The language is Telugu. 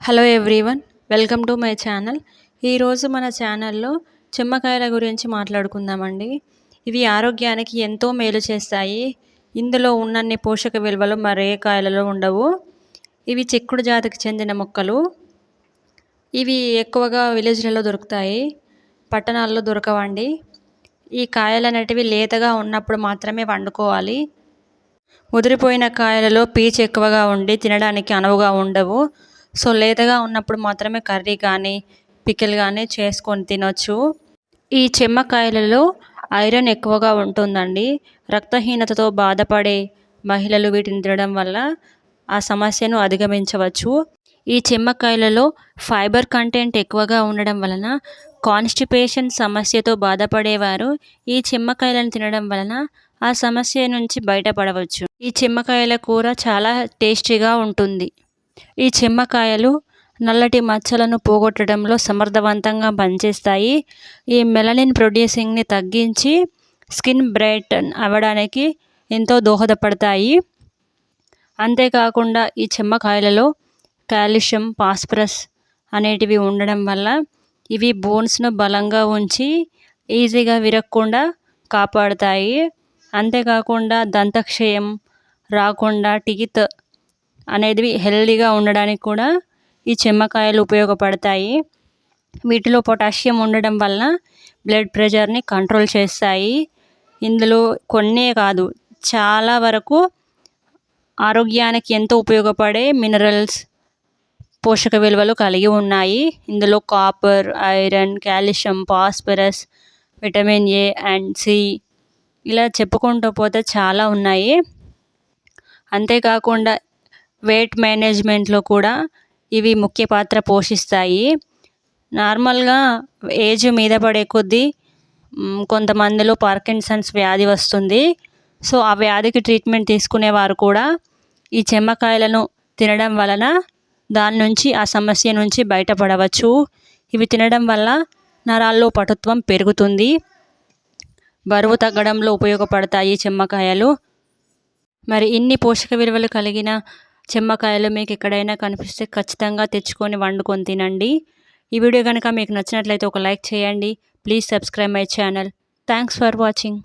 Hello everyone welcome to my channel ఈరోజు మన ఛానల్లో చెమ్మకాయల గురించి మాట్లాడుకుందామండి. ఇవి ఆరోగ్యానికి ఎంతో మేలు చేస్తాయి. ఇందులో ఉన్నన్ని పోషక విలువలు మరే కాయలలో ఉండవు. ఇవి చిక్కుడు జాతికి చెందిన మొక్కలు. ఇవి ఎక్కువగా విలేజ్లలో దొరుకుతాయి. పట్టణాల్లో దొరకవండి. ఈ కాయలు అనేటివి లేతగా ఉన్నప్పుడు మాత్రమే వండుకోవాలి. ముదిరిపోయిన కాయలలో పీచు ఎక్కువగా ఉండి తినడానికి అనువుగా ఉండవు. సో లేతగా ఉన్నప్పుడు మాత్రమే కర్రీ కానీ పికిల్ కానీ చేసుకొని తినొచ్చు. ఈ చెమ్మకాయలలో ఐరన్ ఎక్కువగా ఉంటుందండి. రక్తహీనతతో బాధపడే మహిళలు వీటిని తినడం వల్ల ఆ సమస్యను అధిగమించవచ్చు. ఈ చెమ్మకాయలలో ఫైబర్ కంటెంట్ ఎక్కువగా ఉండడం వలన కాన్స్టిపేషన్ సమస్యతో బాధపడేవారు ఈ చెమ్మకాయలను తినడం వలన ఆ సమస్య నుంచి బయటపడవచ్చు. ఈ చెమ్మకాయల కూర చాలా టేస్టీగా ఉంటుంది. ఈ చెమ్మకాయలు నల్లటి మచ్చలను పోగొట్టడంలో సమర్థవంతంగా పనిచేస్తాయి. ఈ మెలనిన్ ప్రొడ్యూసింగ్ని తగ్గించి స్కిన్ బ్రైటన్ అవ్వడానికి ఎంతో దోహదపడతాయి. అంతేకాకుండా ఈ చెమ్మకాయలలో కాల్షియం ఫాస్ఫరస్ అనేటివి ఉండడం వల్ల ఇవి బోన్స్ను బలంగా ఉంచి ఈజీగా విరగకుండా కాపాడుతాయి. అంతేకాకుండా దంతక్షయం రాకుండా టీత్ అనేది హెల్దీగా ఉండడానికి కూడా ఈ చెమ్మకాయలు ఉపయోగపడతాయి. వీటిలో పొటాషియం ఉండడం వలన బ్లడ్ ప్రెషర్ని కంట్రోల్ చేస్తాయి. ఇందులో కొన్నే కాదు చాలా వరకు ఆరోగ్యానికి ఎంతో ఉపయోగపడే మినరల్స్ పోషక విలువలు కలిగి ఉన్నాయి. ఇందులో copper iron calcium phosphorus vitamin A and C ఇలా చెప్పుకుంటూ పోతే చాలా ఉన్నాయి. అంతేకాకుండా వెయిట్ మేనేజ్మెంట్లో కూడా ఇవి ముఖ్య పాత్ర పోషిస్తాయి. నార్మల్గా ఏజ్ మీద పడే కొద్దీ కొంతమందిలో పార్కిన్సన్స్ వ్యాధి వస్తుంది. సో ఆ వ్యాధికి ట్రీట్మెంట్ తీసుకునేవారు కూడా ఈ చెమ్మకాయలను తినడం వలన దాని నుంచి ఆ సమస్య నుంచి బయటపడవచ్చు. ఇవి తినడం వల్ల నరాల్లో పటుత్వం పెరుగుతుంది. బరువు తగ్గడంలో ఉపయోగపడతాయి చెమ్మకాయలు. మరి ఇన్ని పోషక విలువలు కలిగిన చెమ్మకాయలు మీకు ఎక్కడైనా కనిపిస్తే ఖచ్చితంగా తెచ్చుకొని వండుకొని తినండి. ఈ వీడియో కనుక మీకు నచ్చినట్లయితే ఒక లైక్ చేయండి. Please subscribe my channel thanks for watching